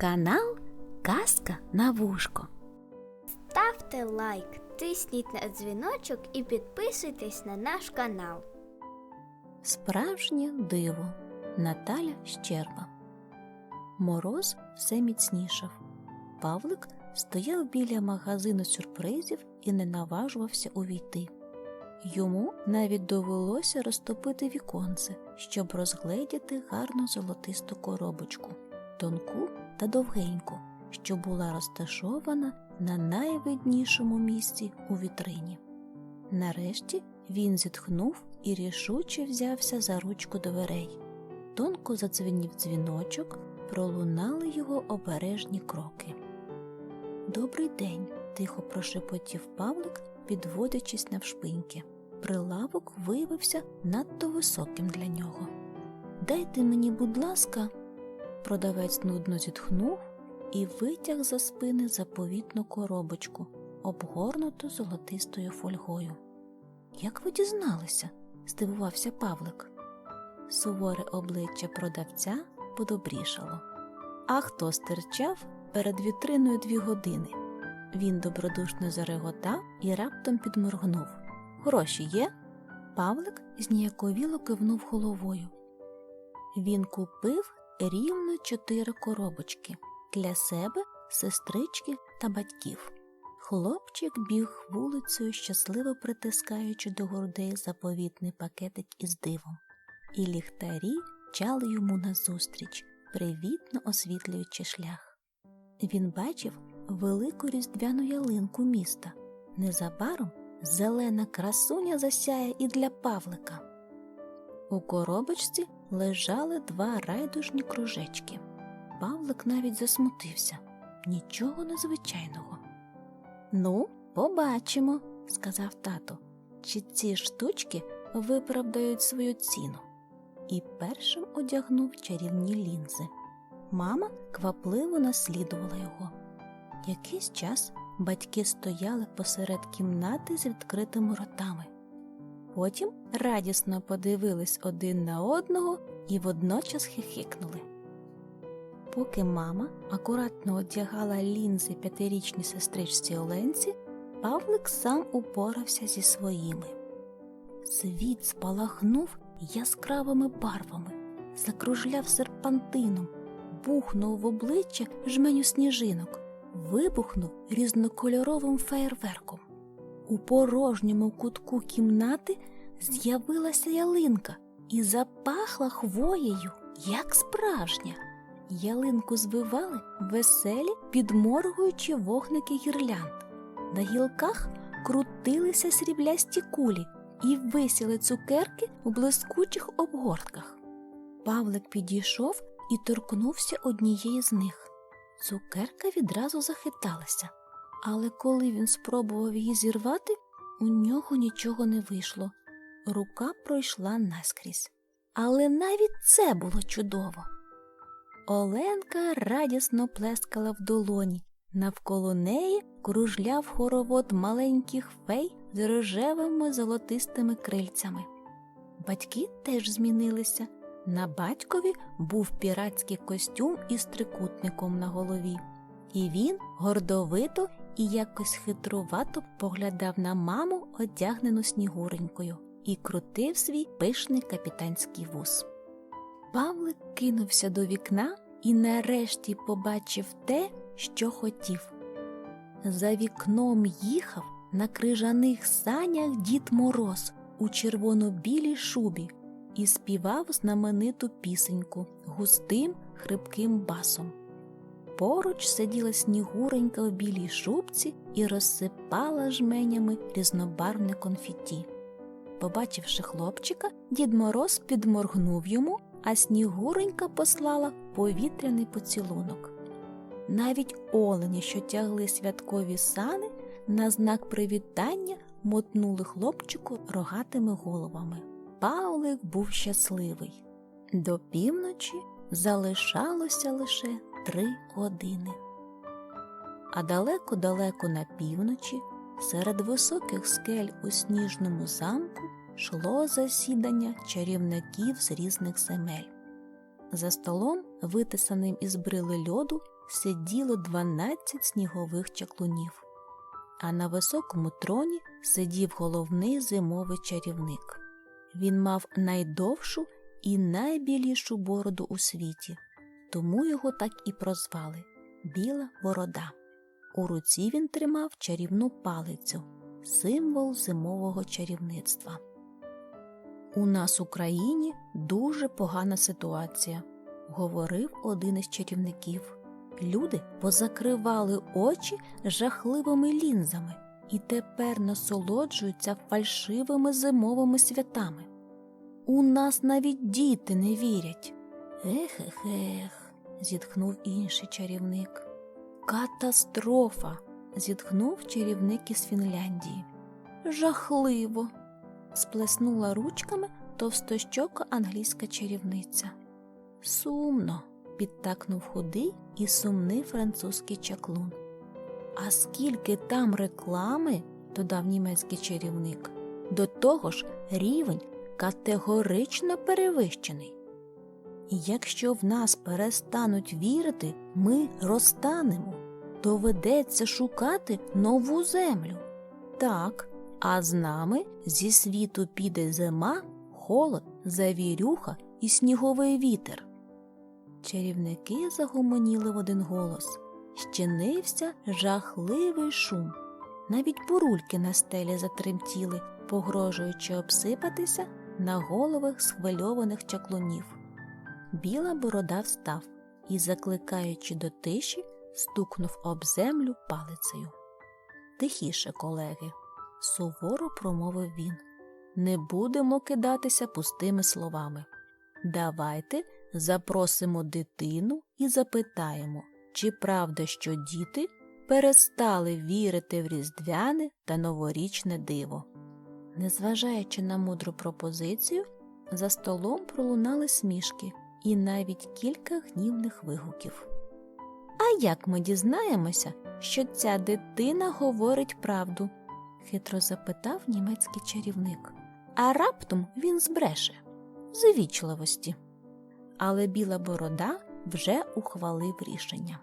Канал Казка на вушко. Ставте лайк, тисніть на дзвіночок і підписуйтесь на наш канал. Справжнє диво Наталя Щерба. Мороз все міцнішав. Павлик стояв біля магазину сюрпризів і не наважувався увійти. Йому навіть довелося розтопити віконце, щоб розгледіти гарну золотисту коробочку, тонку та довгеньку, що була розташована на найвиднішому місці у вітрині. Нарешті він зітхнув і рішуче взявся за ручку дверей. Тонко задзвенів дзвіночок, пролунали його обережні кроки. Добрий день, тихо прошепотів Павлик, підводячись навшпиньки. Прилавок виявився надто високим для нього. Дайте мені, будь ласка, продавець нудно зітхнув і витяг за спини заповітну коробочку, обгорнуту золотистою фольгою. Як ви дізналися? здивувався Павлик. Суворе обличчя продавця подобрішало. А хто стирчав перед вітриною дві години? Він добродушно зареготав і раптом підморгнув. Гроші є? Павлик зніяковіло кивнув головою. Він купив рівно чотири коробочки для себе, сестрички та батьків. Хлопчик біг вулицею, щасливо притискаючи до грудей заповітний пакетик із дивом, і ліхтарі чали йому назустріч, привітно освітлюючи шлях. Він бачив велику різдвяну ялинку міста. Незабаром зелена красуня засяє і для Павлика. У коробочці лежали два райдужні кружечки. Павлик навіть засмутився нічого незвичайного. Ну, побачимо, сказав тато, чи ці штучки виправдають свою ціну. І першим одягнув чарівні лінзи. Мама квапливо наслідувала його. Якийсь час батьки стояли посеред кімнати з відкритими ротами. Потім радісно подивились один на одного і водночас хихикнули. Поки мама акуратно одягала лінзи п'ятирічній сестричці Оленці, Павлик сам упорався зі своїми. Світ спалахнув яскравими барвами, закружляв серпантином, бухнув в обличчя жменю сніжинок, вибухнув різнокольоровим феєрверком. У порожньому кутку кімнати з'явилася ялинка і запахла хвоєю, як справжня. Ялинку звивали веселі, підморгуючи вогники гірлянд. На гілках крутилися сріблясті кулі і висіли цукерки у блискучих обгортках. Павлик підійшов і торкнувся однієї з них. Цукерка відразу захиталася, але коли він спробував її зірвати, у нього нічого не вийшло. Рука пройшла наскрізь. Але навіть це було чудово. Оленка радісно плескала в долоні. Навколо неї кружляв хоровод маленьких фей з рожевими золотистими крильцями. Батьки теж змінилися. На батькові був піратський костюм із трикутником на голові, і він гордовито і якось хитрувато поглядав на маму, одягнену снігуренькою, і крутив свій пишний капітанський вуз. Павлик кинувся до вікна і нарешті побачив те, що хотів. За вікном їхав на крижаних санях дід Мороз у червоно-білій шубі і співав знамениту пісеньку густим хрипким басом. Поруч сиділа снігуренька в білій шубці і розсипала жменями різнобарвне конфеті. Побачивши хлопчика, дід Мороз підморгнув йому, а снігуренька послала повітряний поцілунок. Навіть олені, що тягли святкові сани, на знак привітання мотнули хлопчику рогатими головами. Павлик був щасливий. До півночі залишалося лише три години. А далеко-далеко на півночі, серед високих скель у сніжному замку, шло засідання чарівників з різних земель. За столом, витисаним із брили льоду, сиділо 12 снігових чаклунів, а на високому троні сидів головний зимовий чарівник. Він мав найдовшу і найбілішу бороду у світі, тому його так і прозвали Біла Борода. У руці він тримав чарівну палицю, символ зимового чарівництва. У нас у країні дуже погана ситуація, говорив один із чарівників. Люди позакривали очі жахливими лінзами і тепер насолоджуються фальшивими зимовими святами. У нас навіть діти не вірять. Ех, ех, ех, зітхнув інший чарівник. Катастрофа. зітхнув чарівник із Фінляндії. Жахливо. сплеснула ручками товстощока англійська чарівниця. Сумно, підтакнув худий і сумний французький чаклун. А скільки там реклами, додав німецький чарівник. До того ж, рівень категорично перевищений. І якщо в нас перестануть вірити, ми розтанемо. Доведеться шукати нову землю. Так, а з нами зі світу піде зима, холод, завірюха і сніговий вітер. Чарівники загомоніли в один голос. Щинився жахливий шум. Навіть бурульки на стелі затремтіли, погрожуючи обсипатися на головах схвильованих чаклунів. Біла борода встав і, закликаючи до тиші, стукнув об землю палицею. Тихіше, колеги, суворо промовив він. Не будемо кидатися пустими словами. Давайте запросимо дитину і запитаємо, чи правда, що діти перестали вірити в різдвяне та новорічне диво. Незважаючи на мудру пропозицію, за столом пролунали смішки і навіть кілька гнівних вигуків. А як ми дізнаємося, що ця дитина говорить правду? хитро запитав німецький чарівник. А раптом він збреше з вічливості. Але біла борода вже ухвалив рішення.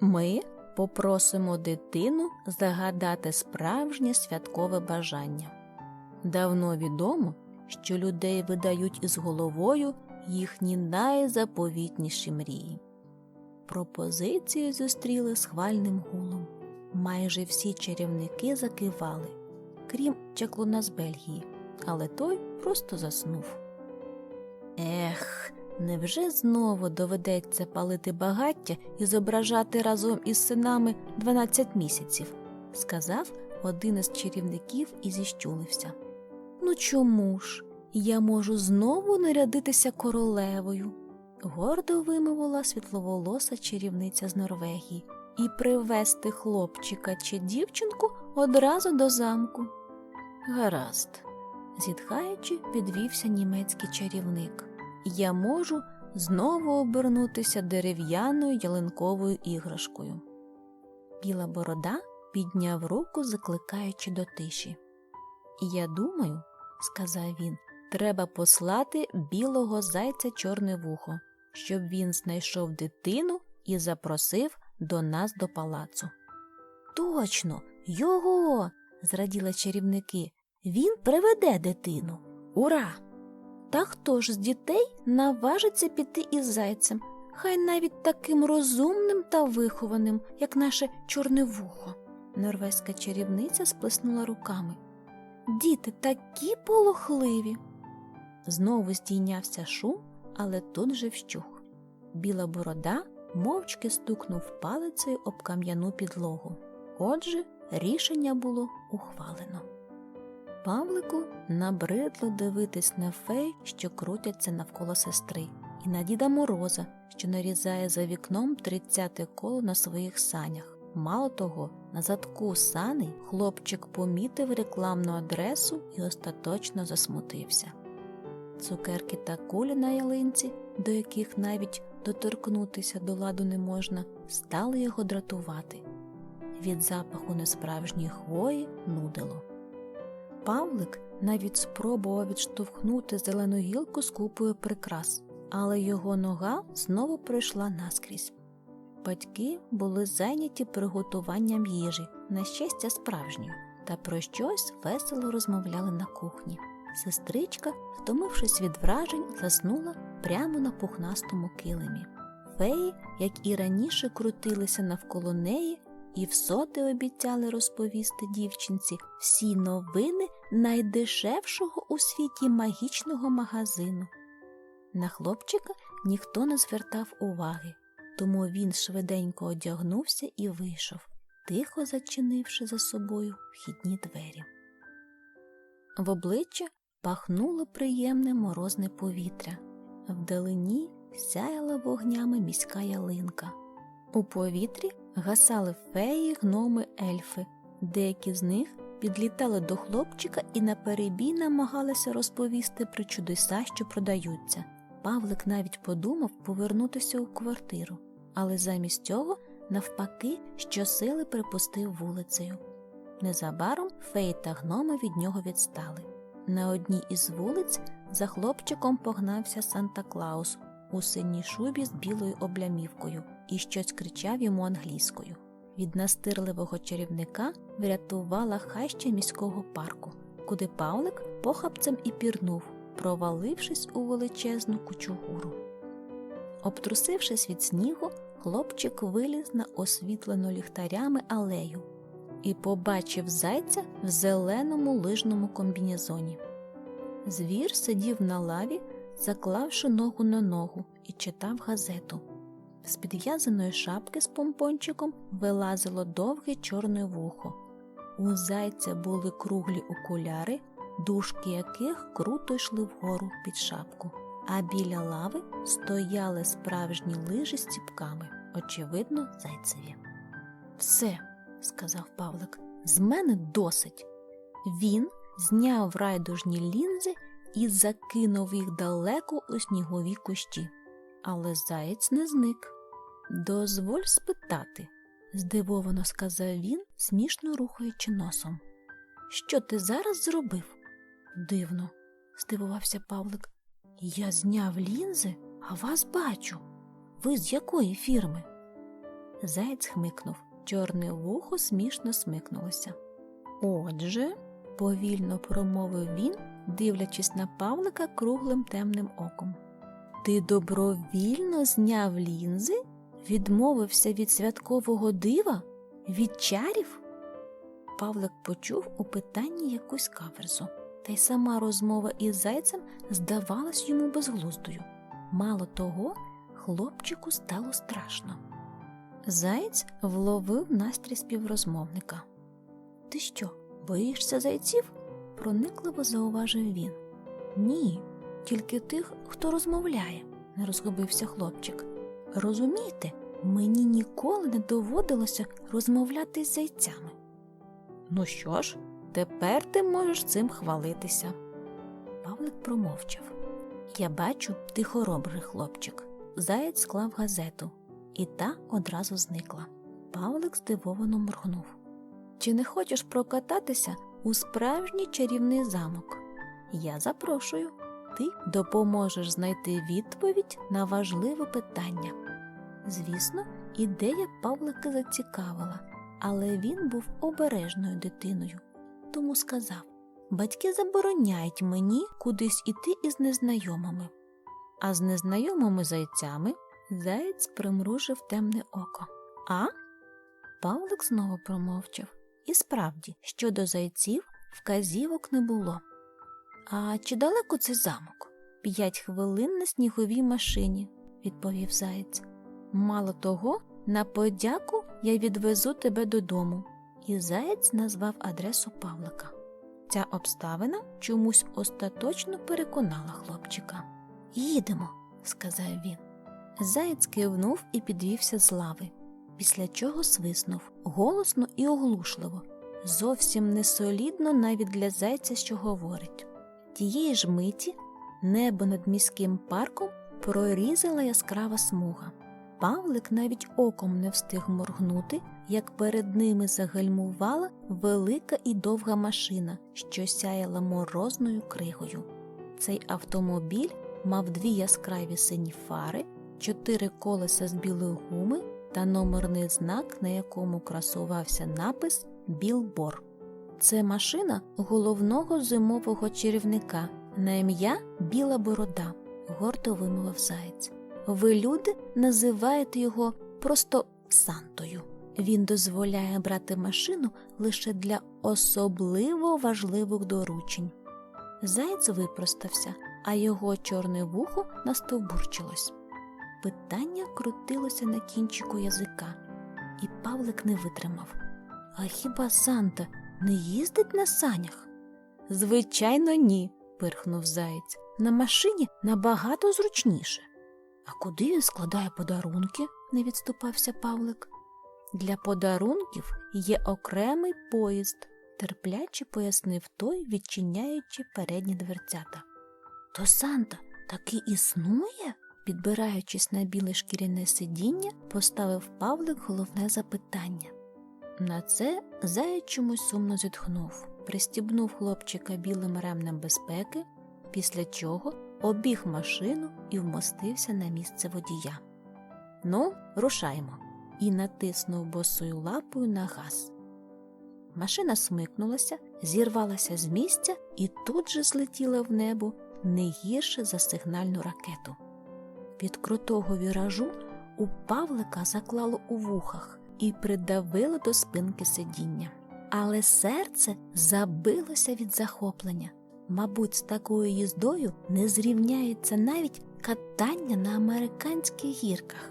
Ми попросимо дитину загадати справжнє святкове бажання. Давно відомо, що людей видають із головою їхні найзаповітніші мрії. Пропозицію зустріли схвальним гулом. Майже всі чарівники закивали, крім чаклуна з Бельгії, але той просто заснув. Ех, невже знову доведеться палити багаття і зображати разом із синами 12 місяців? сказав один із чарівників і зіщулився. Ну чому ж? Я можу знову нарядитися королевою, гордо вимовила світловолоса чарівниця з Норвегії, і привезти хлопчика чи дівчинку одразу до замку. Гаразд, зітхаючи, підвівся німецький чарівник. Я можу знову обернутися дерев'яною ялинковою іграшкою. Біла борода підняв руку, закликаючи до тиші. Я думаю, сказав він, треба послати білого зайця чорне вухо, щоб він знайшов дитину і запросив до нас до палацу. Точно, його. зраділи чарівники. Він приведе дитину. Ура! Та хто ж з дітей наважиться піти із зайцем, хай навіть таким розумним та вихованим, як наше чорне вухо. Норвезька чарівниця сплеснула руками. Діти такі полохливі. Знову здійнявся шум, але тут же вщух. Біла борода мовчки стукнув палицею об кам'яну підлогу. Отже, рішення було ухвалено. Павлику набридло дивитись на фей, що крутяться навколо сестри, і на Діда Мороза, що нарізає за вікном тридцяте коло на своїх санях. Мало того, на задку саней хлопчик помітив рекламну адресу і остаточно засмутився. Цукерки та кулі на ялинці, до яких навіть доторкнутися до ладу не можна, стали його дратувати. Від запаху несправжньої хвої нудило. Павлик навіть спробував відштовхнути зелену гілку з купою прикрас, але його нога знову пройшла наскрізь. Батьки були зайняті приготуванням їжі, на щастя, справжньої, та про щось весело розмовляли на кухні. Сестричка, втомившись від вражень, заснула прямо на пухнастому килимі. Феї, як і раніше, крутилися навколо неї і всоти обіцяли розповісти дівчинці всі новини найдешевшого у світі магічного магазину. На хлопчика ніхто не звертав уваги, тому він швиденько одягнувся і вийшов, тихо зачинивши за собою вхідні двері. В обличчя пахнуло приємне морозне повітря. Вдалині сяяла вогнями міська ялинка. У повітрі гасали феї, гноми, ельфи. Деякі з них підлітали до хлопчика і наперебій намагалися розповісти про чудеса, що продаються. Павлик навіть подумав повернутися у квартиру, але замість цього, навпаки, щосили припустив вулицею. Незабаром феї та гноми від нього відстали. На одній із вулиць за хлопчиком погнався Санта Клаус у синій шубі з білою облямівкою і щось кричав йому англійською. Від настирливого чарівника врятувала хаща міського парку, куди Павлик похапцем і пірнув, провалившись у величезну кучугуру. Обтрусившись від снігу, хлопчик виліз на освітлену ліхтарями алею і побачив зайця в зеленому лижному комбінезоні. Звір сидів на лаві, заклавши ногу на ногу, і читав газету. З підв'язаної шапки з помпончиком вилазило довге чорне вухо. У зайця були круглі окуляри, дужки яких круто йшли вгору під шапку, а біля лави стояли справжні лижі з ціпками, очевидно, зайцеві. Все, сказав Павлик, з мене досить. Він зняв райдужні лінзи і закинув їх далеко у снігові кущі. Але заєць не зник. Дозволь спитати, здивовано сказав він, смішно рухаючи носом. Що ти зараз зробив? Дивно, здивувався Павлик. Я зняв лінзи, а вас бачу. Ви з якої фірми? Заєць хмикнув. Чорне вухо смішно смикнулося. Отже, повільно промовив він, дивлячись на Павлика круглим темним оком. Ти добровільно зняв лінзи, відмовився від святкового дива, від чарів? Павлик почув у питанні якусь каверзу, та й сама розмова із зайцем здавалась йому безглуздою. Мало того, хлопчику стало страшно. Заєць вловив настрій співрозмовника. Ти що, боїшся зайців? проникливо зауважив він. Ні, тільки тих, хто розмовляє, не розгубився хлопчик. Розумієте, мені ніколи не доводилося розмовляти з зайцями. Ну що ж, тепер ти можеш цим хвалитися. Павлик промовчав. Я бачу, ти хоробрий хлопчик. Заєць склав газету, і та одразу зникла. Павлик здивовано моргнув. Чи не хочеш прокататися у справжній чарівний замок? Я запрошую. Ти допоможеш знайти відповідь на важливе питання. Звісно, ідея Павлика зацікавила, але він був обережною дитиною, тому сказав Батьки забороняють мені кудись іти із незнайомими. А з незнайомими зайцями заєць примружив темне око. А? Павлик знову промовчав. І справді, щодо зайців вказівок не було. А чи далеко це замок? П'ять хвилин на сніговій машині, відповів заєць. Мало того, на подяку я відвезу тебе додому. І заєць назвав адресу Павлика. Ця обставина чомусь остаточно переконала хлопчика. Їдемо, сказав він. Заєць кивнув і підвівся з лави, після чого свиснув голосно і оглушливо, зовсім несолідно навіть для зайця, що говорить. Тієї ж миті небо над міським парком прорізала яскрава смуга. Павлик навіть оком не встиг моргнути, як перед ними загальмувала велика і довга машина, що сяяла морозною кригою. Цей автомобіль мав дві яскраві сині фари, чотири колеса з білої гуми, та номерний знак, на якому красувався напис Білбор. Це машина головного зимового чарівника на ім'я Біла Борода, гордо вимовив заєць. Ви, люди, називаєте його просто Сантою. Він дозволяє брати машину лише для особливо важливих доручень. Заєць випростався, а його чорне вухо настовбурчилось. Питання крутилося на кінчику язика, і Павлик не витримав. А хіба Санта не їздить на санях? Звичайно, ні, пирхнув заєць. На машині набагато зручніше. А куди він складає подарунки? не відступався Павлик. Для подарунків є окремий поїзд, терпляче пояснив той, відчиняючи передні дверцята. То Санта таки існує? Підбираючись на біле шкіряне сидіння, поставив Павлик головне запитання. На це заєць чомусь сумно зітхнув, пристібнув хлопчика білим ремнем безпеки, після чого обіг машину і вмостився на місце водія. Ну, рушаємо, і натиснув босою лапою на газ. Машина смикнулася, зірвалася з місця і тут же злетіла в небо не гірше за сигнальну ракету. Від крутого віражу у Павлика заклало у вухах і придавило до спинки сидіння. Але серце забилося від захоплення. Мабуть, з такою їздою не зрівняється навіть катання на американських гірках.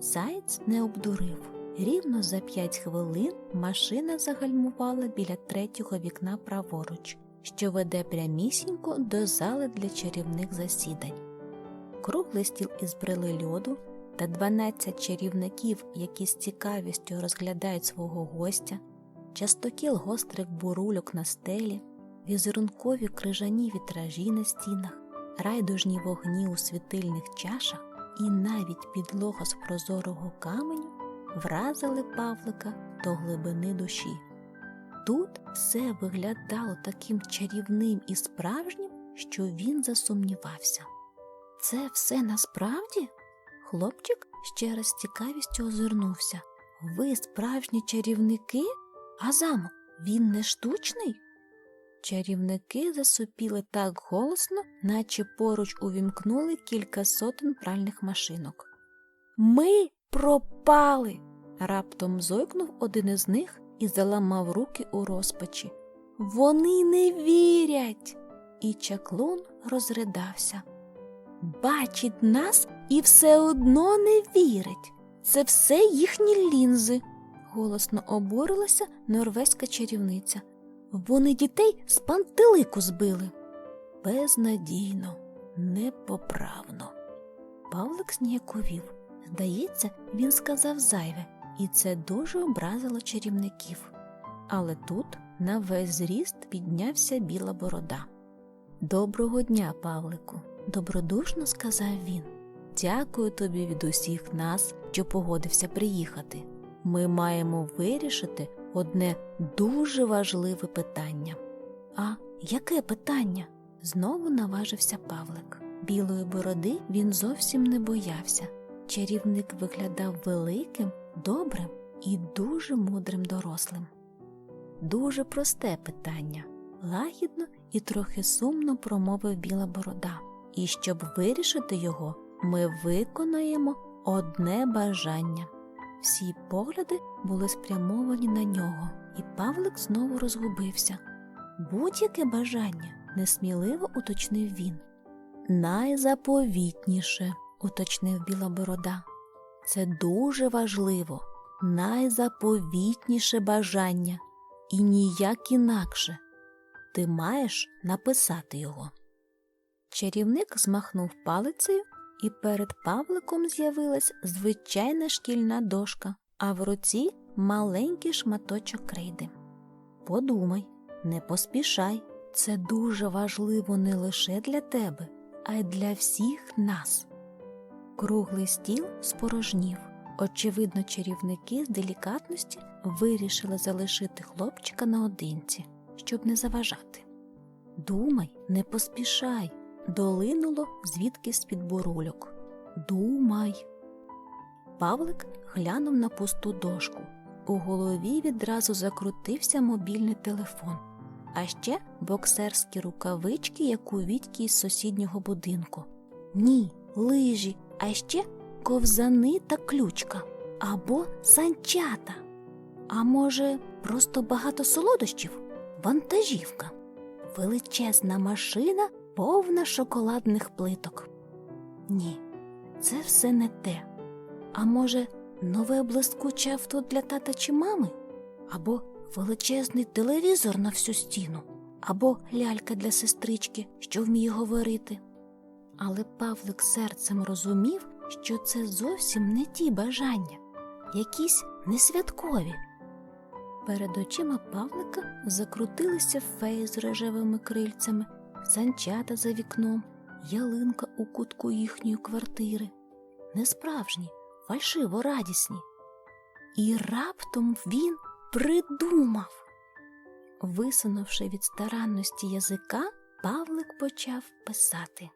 Заєць не обдурив. Рівно за п'ять хвилин машина загальмувала біля третього вікна праворуч, що веде прямісінько до зали для чарівних засідань. Круглий стіл із брили льоду та 12 чарівників, які з цікавістю розглядають свого гостя, частокіл гострих бурульок на стелі, візерункові крижані вітражі на стінах, райдужні вогні у світильних чашах і навіть підлога з прозорого каменю вразили Павлика до глибини душі. Тут все виглядало таким чарівним і справжнім, що він засумнівався. Це все насправді? Хлопчик ще раз з цікавістю озирнувся. Ви справжні чарівники? А замок він не штучний? Чарівники засопіли так голосно, наче поруч увімкнули кілька сотень пральних машинок. Ми пропали. раптом зойкнув один із них і заламав руки у розпачі. Вони не вірять. І чаклун розридався. Бачить нас і все одно не вірить. Це все їхні лінзи, голосно обурилася норвезька чарівниця. Вони дітей з пантелику збили. Безнадійно, непоправно. Павлик зніяковів. Здається, він сказав зайве, і це дуже образило чарівників. Але тут на весь зріст піднявся біла борода. Доброго дня, Павлику, добродушно сказав він. Дякую тобі від усіх нас, що погодився приїхати. Ми маємо вирішити одне дуже важливе питання. А яке питання? Знову наважився Павлик. Білої бороди він зовсім не боявся. Чарівник виглядав великим, добрим і дуже мудрим дорослим. Дуже просте питання, лагідно і трохи сумно промовив біла борода. І щоб вирішити його, ми виконаємо одне бажання. Всі погляди були спрямовані на нього, і Павлик знову розгубився. Будь-яке бажання, несміливо уточнив він. Найзаповітніше, уточнив біла борода. Це дуже важливо, найзаповітніше бажання, і ніяк інакше. Ти маєш написати його. Чарівник змахнув палицею, і перед Павликом з'явилась звичайна шкільна дошка, а в руці маленький шматочок крейди. Подумай, не поспішай, це дуже важливо не лише для тебе, а й для всіх нас. Круглий стіл спорожнів. Очевидно, чарівники з делікатності вирішили залишити хлопчика наодинці, щоб не заважати. Думай, не поспішай, долинуло звідки з під бурульок. Думай. Павлик глянув на пусту дошку. У голові відразу закрутився мобільний телефон, а ще боксерські рукавички, як у Вітьки із сусіднього будинку. Ні, лижі, а ще ковзани та ключка або санчата. А може, просто багато солодощів? Вантажівка, величезна машина, повна шоколадних плиток. Ні, це все не те. А може, нове блискуче авто для тата чи мами? Або величезний телевізор на всю стіну, або лялька для сестрички, що вміє говорити. Але Павлик серцем розумів, що це зовсім не ті бажання, якісь несвяткові. Перед очима Павлика закрутилися феї з рожевими крильцями, санчата за вікном, ялинка у кутку їхньої квартири. Несправжні, фальшиво радісні. І раптом він придумав. Висунувши від старанності язика, Павлик почав писати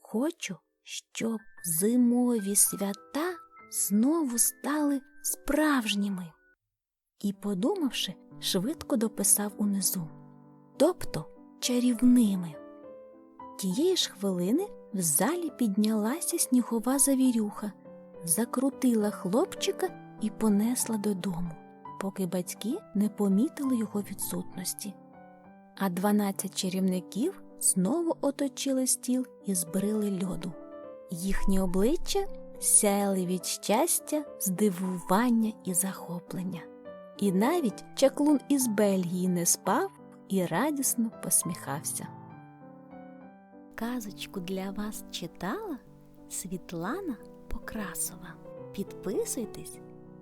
Хочу, щоб зимові свята знову стали справжніми. І, подумавши, швидко дописав унизу, тобто чарівними. Тієї ж хвилини в залі піднялася снігова завірюха, закрутила хлопчика і понесла додому, поки батьки не помітили його відсутності. А дванадцять чарівників знову оточили стіл і збрили льоду. Їхні обличчя сяяли від щастя, здивування і захоплення. І навіть чаклун із Бельгії не спав і радісно посміхався. Казочку для вас читала Світлана Покрасова. Підписуйтесь,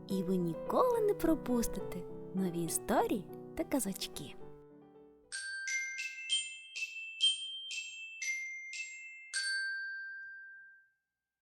і ви ніколи не пропустите нові історії та казочки.